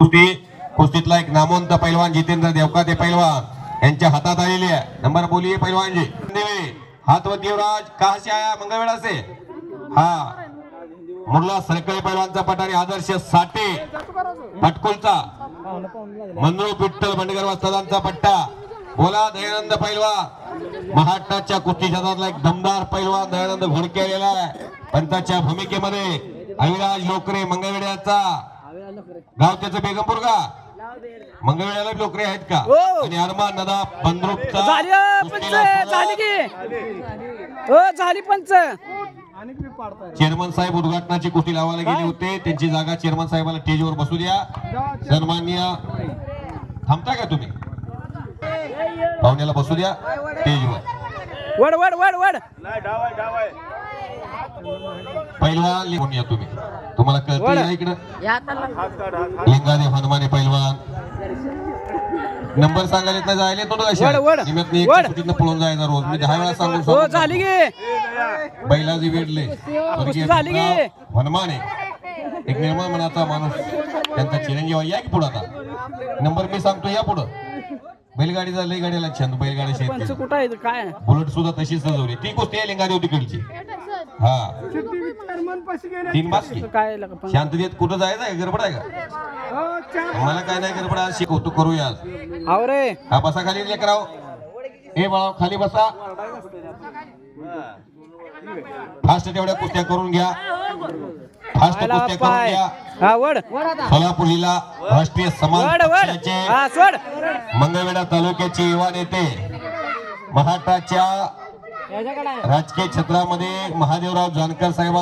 कुस्ती कुस्तीतला एक नामवंत पैलवान जितेंद्र देवकाते पैलवान. यांच्या हातात आलेली आहे. नंबर बोलिये पैलवानजी. हात व देवराज कहा आया? मंगळवेळा से हा. मुर्ला सरकळे पैलवानचा पट आणि आदर्श साठे. पटकुलचा. मनोज विठ्ठल बंडगर वस्तादांचा पट्टा. बोला दयानंद पैलवान. महाराष्ट्राच्या कुस्ती क्षेत्रातला एक दमदार पैलवान दयानंद घोडके आलेला आहे. पंताच्या भूमिकेमध्ये अविराज लोकरे मंगळवेड्याचा गाव त्याचं बेगमपूर का मंगळवेड्याला बी लोकरे आहेत का? हो. आणि अरमान नदा बंद्रुपचा झाली पंच कुस्तीला झाली की? झाली. पंच. चेअरमन साहेब उद्घाटनाची कुस्ती लावायला गेले होते. त्यांची जागा चेअरमन साहेबाला स्टेजवर बसू द्या. सन्मान्य थांबता का तुम्ही? पाहुण्याला बसू द्या. स्टेजवर. वड वड वड वड. पैलवान लिहून या तुम्ही. तुम्हाला. कळतं या इकडं? लिंगादेव हनुमाने पैलवान नंबर सांगायला येत नाही जायला वड. सुट्टीतनं पळून जायचा रोज. मी दहा वेळा सांगून हो झाली बैलाजी वेडले. हनुमाने. एक निर्मळ मनाचा माणूस. त्यांचा चिरंजीव आहे. या की पुढं आता? नंबर मी सांगतो या पुढं. बैलगाडीचा लय गाडीला छंद. बैलगाडी शेत कुठं आहे? काय? बुलेट सुद्धा तशीच सजवली. ती गोष्टी आहे लिंगादेव तिकडची. हा. तीन बास की? शांततेत कुठं जायचं आहे? गडबड आहे का? मला काय नाही गडबड आज शिकवतो करूया आज. रे. हा बसा खाली लेकराव. ए बाळा खाली बसा. फास्ट तेवढ्या कुस्त्या करून घ्या. फास्ट कुस्त्या करून घ्या. हा वड. सोलापुरीला राष्ट्रीय समाज पक्षाचे हा मंगळवेढा तालुक्याचे युवा नेते महाराष्ट्राच्या राजकीय क्षेत्रामध्ये महादेवराव जानकर साहेब